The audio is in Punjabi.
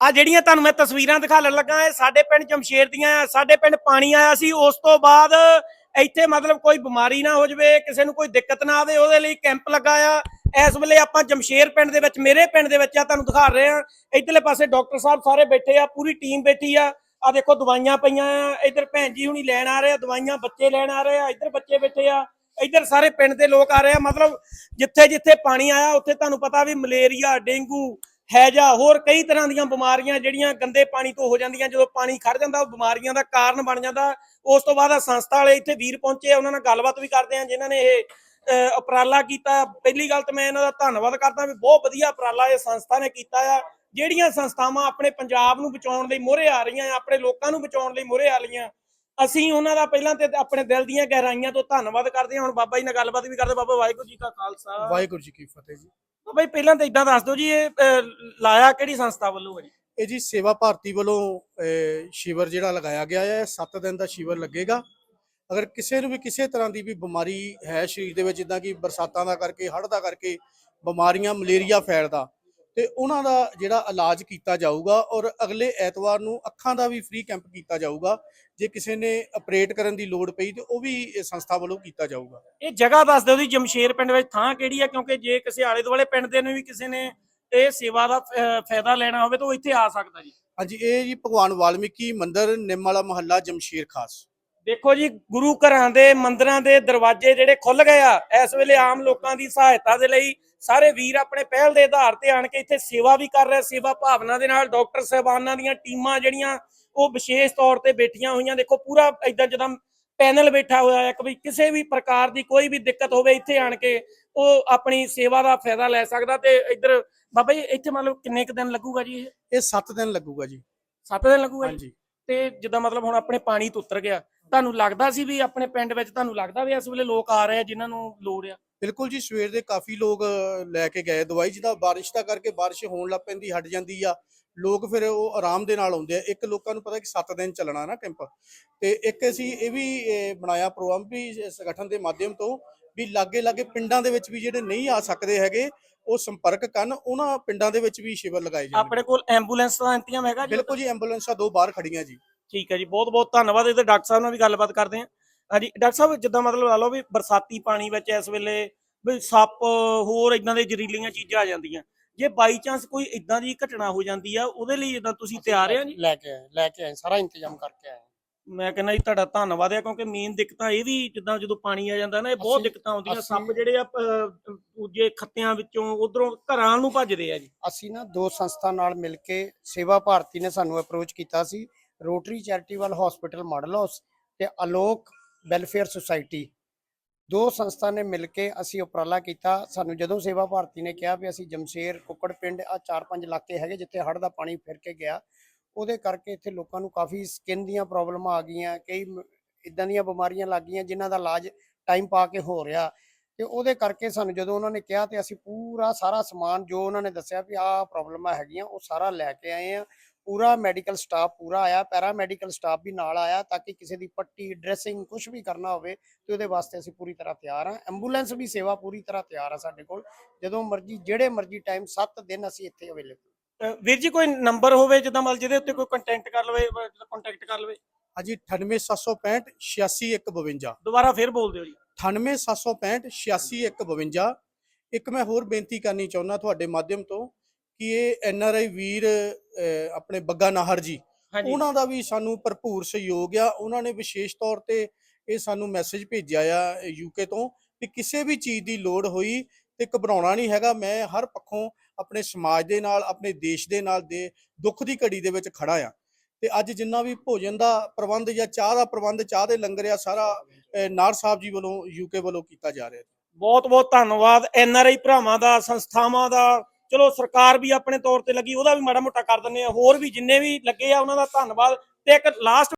ਆ ਜਿਹੜੀਆਂ ਤੁਹਾਨੂੰ ਮੈਂ ਤਸਵੀਰਾਂ ਦਿਖਾਉਣ ਲੱਗਾ, ਇਹ ਸਾਡੇ ਪਿੰਡ ਜਮਸ਼ੇਰ ਦੀਆਂ ਆ, ਸਾਡੇ ਪਿੰਡ ਪਾਣੀ ਆਇਆ ਸੀ, ਉਸ ਤੋਂ ਬਾਅਦ ਇੱਥੇ ਮਤਲਬ ਕੋਈ ਬਿਮਾਰੀ ਨਾ ਹੋ ਜਵੇ, ਕਿਸੇ ਨੂੰ ਕੋਈ ਦਿੱਕਤ ਨਾ ਆਵੇ, ਉਹਦੇ ਲਈ ਕੈਂਪ ਲੱਗਾ ਆ। ਇਸ ਵੇਲੇ ਆਪਾਂ ਜਮਸ਼ੇਰ ਪਿੰਡ ਦੇ ਵਿੱਚ, ਮੇਰੇ ਪਿੰਡ ਦੇ ਵਿੱਚ ਆ, ਤੁਹਾਨੂੰ ਦਿਖਾ ਰਹੇ ਆ ਇਧਰਲੇ ਪਾਸੇ ਡਾਕਟਰ ਸਾਹਿਬ ਸਾਰੇ ਬੈਠੇ ਆ, ਪੂਰੀ ਟੀਮ ਬੈਠੀ ਆ। ਆ ਦੇਖੋ, ਦਵਾਈਆਂ ਪਈਆਂ ਆ। ਇਧਰ ਭੈਣ ਜੀ ਹੁਣੀ ਲੈਣ ਆ ਰਹੇ ਆ, ਦਵਾਈਆਂ ਬੱਚੇ ਲੈਣ ਆ ਰਹੇ ਆ, ਇਧਰ ਬੱਚੇ ਬੈਠੇ ਆ। ਇਧਰ ਸਾਰੇ ਪਿੰਡ ਦੇ ਲੋਕ ਆ ਰਹੇ ਆ, ਮਤਲਬ ਜਿੱਥੇ ਜਿੱਥੇ ਪਾਣੀ ਆਇਆ, ਉੱਥੇ ਤੁਹਾਨੂੰ ਪਤਾ ਵੀ ਮਲੇਰੀਆ, ਡੇਂਗੂ ਹੈਜਾ ਹੋਰ ਕਈ ਤਰ੍ਹਾਂ ਦੀਆਂ ਬਿਮਾਰੀਆਂ ਜਿਹੜੀਆਂ ਗੰਦੇ ਪਾਣੀ ਤੋਂ ਹੋ ਜਾਂਦੀਆਂ, ਜਦੋਂ ਪਾਣੀ ਖੜ ਜਾਂਦਾ, ਉਹ ਬਿਮਾਰੀਆਂ ਦਾ ਕਾਰਨ ਬਣ ਜਾਂਦਾ। ਉਸ ਤੋਂ ਬਾਅਦ ਆ ਸੰਸਥਾ ਵਾਲੇ ਇੱਥੇ ਵੀਰ ਪਹੁੰਚੇ ਉਹਨਾਂ ਨਾਲ ਗੱਲਬਾਤ ਵੀ ਕਰਦੇ ਆ, ਜਿਨ੍ਹਾਂ ਨੇ ਇਹ ਉਪਰਾਲਾ ਕੀਤਾ। ਪਹਿਲੀ ਗੱਲ ਤਾਂ ਮੈਂ ਇਹਨਾਂ ਦਾ ਧੰਨਵਾਦ ਕਰਦਾ ਵੀ ਬਹੁਤ ਵਧੀਆ ਉਪਰਾਲਾ ਇਹ ਸੰਸਥਾ ਨੇ ਕੀਤਾ ਆ। ਜਿਹੜੀਆਂ ਸੰਸਥਾਵਾਂ ਆਪਣੇ ਪੰਜਾਬ ਨੂੰ ਬਚਾਉਣ ਲਈ ਮੋਹਰੇ ਆ ਰਹੀਆਂ ਆਪਣੇ ਲੋਕਾਂ ਨੂੰ ਬਚਾਉਣ ਲਈ ਮੋਹਰੇ ਆ ਰਹੀਆਂ ਅਸੀਂ ਉਹਨਾਂ ਦਾ ਪਹਿਲਾਂ ਤੇ ਆਪਣੇ ਦਿਲ ਦੀਆਂ ਗਹਿਰਾਈਆਂ ਤੋਂ ਧੰਨਵਾਦ ਕਰਦੇ ਹਾਂ। ਹੁਣ ਬਾਬਾ ਜੀ ਨਾਲ ਗੱਲਬਾਤ ਵੀ ਕਰਦੇ ਬਾਬਾ ਵਾਹਿਗੁਰੂ ਜੀ ਕਾ ਖਾਲਸਾ। ਵਾਹਿਗੁਰੂ ਜੀ ਕੀ ਫਤਿਹ ਜੀ। ਬਾਬਾ ਜੀ ਪਹਿਲਾਂ ਤਾਂ ਇਦਾਂ ਦੱਸ ਦਿਓ ਜੀ ਇਹ ਅਹ, ਲਾਇਆ ਕਿਹੜੀ ਸੰਸਥਾ ਵੱਲੋਂ ਹੈ ਜੀ? ਇਹ ਜੀ ਸੇਵਾ ਭਾਰਤੀ ਵੱਲੋਂ ਅਹ, ਸ਼ਿਵਰ ਜਿਹੜਾ ਲਗਾਇਆ ਗਿਆ ਹੈ 7 ਦਿਨ ਦਾ ਸ਼ਿਵਰ ਲੱਗੇਗਾ। ਅਗਰ ਕਿਸੇ ਨੂੰ ਵੀ ਕਿਸੇ ਤਰ੍ਹਾਂ ਦੀ ਵੀ ਬਿਮਾਰੀ ਹੈ ਸਰੀਰ ਦੇ ਵਿੱਚ ਜਿੱਦਾਂ ਕਿ ਬਰਸਾਤਾਂ ਦਾ ਕਰਕੇ ਹੜ੍ਹ ਦਾ ਕਰਕੇ ਬਿਮਾਰੀਆਂ ਮਲੇਰੀਆ ਫੈਲਦਾ ਤੇ ਉਹਨਾਂ ਦਾ ਜਿਹੜਾ ਇਲਾਜ ਕੀਤਾ ਜਾਊਗਾ ਔਰ ਅਗਲੇ ਐਤਵਾਰ ਨੂੰ ਅੱਖਾਂ ਦਾ ਵੀ ਫ੍ਰੀ ਕੈਂਪ ਕੀਤਾ ਜਾਊਗਾ ਜੇ ਕਿਸੇ ਨੇ ਆਪਰੇਟ ਕਰਨ ਦੀ ਲੋੜ ਪਈ ਤੇ ਉਹ ਵੀ ਸੰਸਥਾ ਵੱਲੋਂ ਕੀਤਾ ਜਾਊਗਾ। ਇਹ ਜਗ੍ਹਾ ਦੱਸ ਦਿਓ ਜੀ ਜਮਸ਼ੇਰ ਪਿੰਡ ਵਿੱਚ ਥਾਂ ਕਿਹੜੀ ਹੈ ਕਿਉਂਕਿ ਜੇ ਕਿਸੇ ਆਲੇ ਦੁਆਲੇ ਪਿੰਡ ਦੇ ਨੂੰ ਵੀ ਕਿਸੇ ਨੇ ਇਹ ਸੇਵਾ ਦਾ ਫਾਇਦਾ ਲੈਣਾ ਹੋਵੇ ਤਾਂ ਉਹ ਇੱਥੇ ਆ ਸਕਦਾ ਜੀ। ਹਾਂਜੀ ਇਹ ਜੀ ਭਗਵਾਨ ਵਾਲਮੀਕੀ ਮੰਦਿਰ ਨਿੰਮ ਵਾਲਾ ਮਹੱਲਾ ਜਮਸ਼ੀਰ ਖਾਸ। ਦੇਖੋ ਜੀ ਗੁਰੂ ਘਰਾਂ ਦੇ ਮੰਦਿਰਾਂ ਦੇ ਦਰਵਾਜ਼ੇ ਜਿਹੜੇ ਖੁੱਲ ਗਏ ਆ ਇਸ ਵੇਲੇ ਆਮ ਲੋਕਾਂ ਦੀ ਸਹਾਇਤਾ ਦੇ ਲਈ ਸਾਰੇ ਵੀਰ ਆਪਣੇ ਪਹਿਲ ਦੇ ਆਧਾਰ ਤੇ ਆਣ ਕੇ ਇੱਥੇ ਸੇਵਾ ਵੀ ਕਰ ਰਹੇ ਸੇਵਾ ਭਾਵਨਾ ਦੇ ਨਾਲ ਡਾਕਟਰ ਸਾਹਿਬਾਨਾਂ ਦੀਆਂ ਟੀਮਾਂ ਜਿਹੜੀਆਂ ਉਹ ਵਿਸ਼ੇਸ਼ ਤੌਰ ਤੇ ਬੈਠੀਆਂ ਹੋਈਆਂ ਦੇਖੋ ਪੂਰਾ ਇਦਾਂ ਜਦੋਂ ਪੈਨਲ ਬੈਠਾ ਹੋਇਆ ਹੈ ਕਿ ਵੀ ਕਿਸੇ ਵੀ ਪ੍ਰਕਾਰ ਦੀ ਕੋਈ ਵੀ ਦਿੱਕਤ ਹੋਵੇ ਇੱਥੇ ਆਣ ਕੇ ਉਹ ਆਪਣੀ ਸੇਵਾ ਦਾ ਫਾਇਦਾ ਲੈ ਸਕਦਾ ਤੇ ਇੱਧਰ ਬਾਬਾ ਜੀ ਇੱਥੇ ਮਤਲਬ ਕਿੰਨੇ ਕੁ ਦਿਨ ਲੱਗੂਗਾ ਜੀ ਇਹ? ਇਹ 7 ਦਿਨ ਲੱਗੂਗਾ ਜੀ। 7 ਦਿਨ ਲੱਗੂਗਾ ਜੀ? ਹਾਂਜੀ। ਤੇ ਜਿੱਦਾਂ ਮਤਲਬ ਹੁਣ ਆਪਣੇ ਪਾਣੀ ਤੋਂ ਉਤਰ ਗਿਆ ਤੁਹਾਨੂੰ ਲੱਗਦਾ ਸੀ ਵੀ ਆਪਣੇ ਪਿੰਡ ਵਿੱਚ ਤੁਹਾਨੂੰ ਲੱਗਦਾ ਵੀ ਇਸ ਵੇਲੇ ਲੋਕ ਆ ਰਹੇ ਆ ਜਿਨ੍ਹਾਂ ਨੂੰ ਲੋੜ ਆ? ਬਿਲਕੁਲ ਜੀ ਸਵੇਰ ਦੇ ਕਾਫੀ ਲੋਕ ਲੈ ਕੇ ਗਏ ਦਵਾਈ ਜਿਹਦਾ ਬਾਰਿਸ਼ ਦਾ ਕਰਕੇ ਬਾਰਿਸ਼ ਹੋਣ ਲੱਗ ਪੈਂਦੀ ਹਟ ਜਾਂਦੀ ਆ। ਲੋਕ ਫਿਰ ਉਹ ਆਰਾਮ ਦੇ ਨਾਲ ਆਉਂਦੇ ਆ। ਇੱਕ ਲੋਕਾਂ ਨੂੰ ਪਤਾ ਕਿ 7 ਦਿਨ ਚੱਲਣਾ ਨਾ ਕੈਂਪ। ਤੇ ਇੱਕ ਅਸੀਂ ਇਹ ਵੀ ਬਣਾਇਆ ਪ੍ਰੋਗਰਾਮ ਵੀ ਸੰਗਠਨ ਦੇ ਮਾਧਿਅਮ ਤੋਂ ਵੀ ਲਾਗੇ ਲਾਗੇ ਪਿੰਡਾਂ ਦੇ ਵਿੱਚ ਵੀ ਜਿਹੜੇ ਨਹੀਂ ਆ ਸਕਦੇ ਹੈਗੇ ਉਹ ਸੰਪਰਕ ਕਰਨ ਉਹਨਾਂ ਪਿੰਡਾਂ ਦੇ ਵਿੱਚ ਵੀ ਸ਼ਿਵਰ ਲਗਾਏ ਜਾਣਗੇ ਆਪਣੇ ਕੋਲ ਐਂਬੂਲੈਂਸ ਦਾ ਇੰਤਜ਼ਾਮ ਹੈਗਾ ਬਿਲਕੁਲ ਜੀ ਐਂਬੂਲੈਂਸਾਂ ਦੋ ਬਾਹਰ ਖੜੀਆਂ ਜੀ। ਠੀਕ ਹੈ ਜੀ ਬਹੁਤ ਬਹੁਤ ਧੰਨਵਾਦ ਇਹਦੇ ਡਾਕਟਰ ਸਾਹਿਬ ਨਾਲ ਵੀ ਗੱਲਬਾਤ ਕਰਦੇ ਹਾਂ। ਹਾਂਜੀ ਡਾਕਟਰ ਸਾਹਿਬ ਜਿੱਦਾਂ ਮਤਲਬ ਲਾ ਲਓ ਵੀ ਬਰਸਾਤੀ ਪਾਣੀ ਵਿੱਚ ਇਸ ਵੇਲੇ ਵੀ ਸੱਪ ਹੋਰ ਇਦਾਂ ਦੇ ਜ਼ਹਿਰੀਲੀਆਂ ਚੀਜ਼ਾਂ ਆ ਜਾਂਦੀਆਂ। ਜੇ ਬਾਈ ਚਾਂਸ ਕੋਈ ਇਦਾਂ ਦੀ ਘਟਨਾ ਹੋ ਜਾਂਦੀ ਆ ਉਹਦੇ ਲਈ ਜਿੱਦਾਂ ਤੁਸੀਂ ਤਿਆਰ ਆ ਜੀ? ਲੈ ਕੇ ਆਏ ਲੈ ਕੇ ਆਏ ਸਾਰਾ ਇੰਤਜ਼ਾਮ ਕਰਕੇ ਆਏ। ਮੈਂ ਕਹਿੰਦਾ ਜੀ ਤੁਹਾਡਾ ਧੰਨਵਾਦ ਹੈ ਕਿਉਂਕਿ ਮੇਨ ਦਿੱਕਤਾਂ ਇਹ ਵੀ ਜਿੱਦਾਂ ਜਦੋਂ ਪਾਣੀ ਆ ਜਾਂਦਾ ਨਾ ਇਹ ਬਹੁਤ ਅਸੀਂ- ਦਿੱਕਤਾਂ ਆਉਂਦੀਆਂ। ਅਸੀਂ- ਸੱਪ ਜਿਹੜੇ ਆ ਅਹ, ਦੂਜੇ ਖੱਤਿਆਂ ਵਿੱਚੋਂ ਉਧਰੋਂ ਘਰਾਂ ਨੂੰ ਭੱਜਦੇ ਆ ਜੀ। ਅਸੀਂ ਨਾ ਦੋ ਸੰਸਥਾ ਨਾਲ ਮਿਲ ਕੇ ਸੇਵਾ ਭਾਰਤੀ ਨੇ ਸਾਨੂੰ ਅਪਰੋਚ ਕੀਤਾ ਸੀ Rotary charitable hospital model house ਤੇ ਅਲੋਕ ਵੈਲਫੇਅਰ ਸੁਸਾਇਟੀ। ਦੋ ਸੰਸਥਾ ਨੇ ਮਿਲ ਕੇ ਅਸੀਂ ਉਪਰਾਲਾ ਕੀਤਾ। ਸਾਨੂੰ ਜਦੋਂ ਸੇਵਾ ਭਾਰਤੀ ਨੇ ਕਿਹਾ ਵੀ ਅਸੀਂ ਜਮਸ਼ੇਰ, ਕੁੱਕੜ ਪਿੰਡ ਆ ਚਾਰ ਪੰਜ ਇਲਾਕੇ ਹੈਗੇ ਜਿੱਥੇ ਹੜ੍ਹ ਦਾ ਪਾਣੀ ਫਿਰ ਕੇ ਗਿਆ, ਉਹਦੇ ਕਰਕੇ ਇੱਥੇ ਲੋਕਾਂ ਨੂੰ ਕਾਫੀ ਸਕਿਨ ਦੀਆਂ ਪ੍ਰੋਬਲਮਾਂ ਆ ਗਈਆਂ, ਕਈ ਇਦਾਂ ਦੀਆਂ ਬਿਮਾਰੀਆਂ ਲੱਗ ਗਈਆਂ ਜਿਨ੍ਹਾਂ ਦਾ ਇਲਾਜ ਟਾਈਮ ਪਾ ਕੇ ਹੋ ਰਿਹਾ। ਤੇ ਉਹਦੇ ਕਰਕੇ ਸਾਨੂੰ ਜਦੋਂ ਉਹਨਾਂ ਨੇ ਕਿਹਾ ਤੇ ਅਸੀਂ ਪੂਰਾ ਸਾਰਾ ਸਮਾਨ ਜੋ ਉਹਨਾਂ ਨੇ ਦੱਸਿਆ ਵੀ ਆਹ ਪ੍ਰੋਬਲਮਾਂ ਹੈਗੀਆਂ, ਉਹ ਸਾਰਾ ਲੈ ਕੇ ਆਏ ਆ ਪੂਰਾ ਮੈਡੀਕਲ ਸਟਾਫ ਪੂਰਾ ਆਇਆ ਪੈਰਾ ਮੈਡੀਕਲ ਸਟਾਫ ਵੀ ਨਾਲ ਆਇਆ ਤਾਂ ਕਿ ਕਿਸੇ ਦੀ ਪੱਟੀ ਡਰੈਸਿੰਗ ਕੁਝ ਵੀ ਕਰਨਾ ਹੋਵੇ ਤੇ ਉਹਦੇ ਵਾਸਤੇ ਅਸੀਂ ਪੂਰੀ ਤਰ੍ਹਾਂ ਤਿਆਰ ਆ ਐਂਬੂਲੈਂਸ ਵੀ ਸੇਵਾ ਪੂਰੀ ਤਰ੍ਹਾਂ ਤਿਆਰ ਆ ਸਾਡੇ ਕੋਲ। ਜਦੋਂ ਮਰਜ਼ੀ ਜਿਹੜੇ ਮਰਜ਼ੀ ਟਾਈਮ 7 ਦਿਨ ਅਸੀਂ ਇੱਥੇ ਅਵੇਲੇਬਲ ਵੀਰ ਜੀ ਕੋਈ ਨੰਬਰ ਹੋਵੇ ਜਿੱਦਾਂ ਮਤਲਬ ਜਿਹਦੇ ਉੱਤੇ ਕੋਈ ਕੰਟੈਕਟ ਕਰ ਲਵੇ ਕੰਟੈਕਟ ਕਰ ਲਵੇ? ਹਾਂਜੀ 98765 86152 ਦੁਬਾਰਾ ਫੇਰ ਬੋਲ ਦਿਓ ਜੀ। 98765 86152 ਇੱਕ ਮੈਂ ਹੋਰ ਬੇਨਤੀ ਕਰਨੀ ਚਾਹੁੰਦਾ ਤੁਹਾਡੇ ਮਾਧਿਅਮ ਤੋਂ ਕਿ ਇਹ ਐਨ ਆਰ ਆਈ ਵੀਰ ਆਪਣੇ ਬੱਗਾ ਨਾਹਰ ਜੀ ਉਹਨਾਂ ਦਾ ਵੀ ਸਾਨੂੰ ਭਰਪੂਰ ਸਹਿਯੋਗ ਆ। ਉਹਨਾਂ ਨੇ ਵਿਸ਼ੇਸ਼ ਤੌਰ ਤੇ ਇਹ ਸਾਨੂੰ ਮੈਸੇਜ ਭੇਜਿਆ ਆ ਯੂਕੇ ਤੋਂ ਕਿ ਕਿਸੇ ਵੀ ਚੀਜ਼ ਦੀ ਲੋੜ ਹੋਈ ਤੇ ਘਬਰਾਉਣਾ ਨਹੀਂ ਹੈਗਾ। ਮੈਂ ਹਰ ਪੱਖੋਂ ਆਪਣੇ ਸਮਾਜ ਦੇ ਨਾਲ ਆਪਣੇ ਦੇਸ਼ ਦੇ ਨਾਲ ਦੇ ਦੁੱਖ ਦੀ ਘੜੀ ਦੇ ਵਿੱਚ ਖੜਾ ਆ। ਤੇ ਅੱਜ ਜਿੰਨਾ ਵੀ ਭੋਜਨ ਦਾ ਪ੍ਰਬੰਧ ਜਾਂ ਚਾਹ ਦਾ ਪ੍ਰਬੰਧ ਚਾਹ ਦੇ ਲੰਗਰ ਆ ਸਾਰਾ ਨਾਰ ਸਾਹਿਬ ਜੀ ਵੱਲੋਂ ਯੂਕੇ ਵੱਲੋਂ ਕੀਤਾ ਜਾ ਰਿਹਾ ਬਹੁਤ ਬਹੁਤ ਧੰਨਵਾਦ। ਐਨ ਆਰ ਆਈ ਭਰਾਵਾਂ ਦਾ ਸੰਸਥਾਵਾਂ ਦਾ ਚਲੋ ਸਰਕਾਰ ਵੀ ਆਪਣੇ ਤੌਰ ਤੇ ਲੱਗੀ, ਉਹਦਾ ਵੀ ਮਾੜਾ ਮੋਟਾ ਕਰ ਦਿੰਦੇ ਆ ਹੋਰ ਵੀ ਜਿੰਨੇ ਵੀ ਲੱਗੇ ਆ, ਉਹਨਾਂ ਦਾ ਧੰਨਵਾਦ। ਤੇ ਇੱਕ ਲਾਸਟ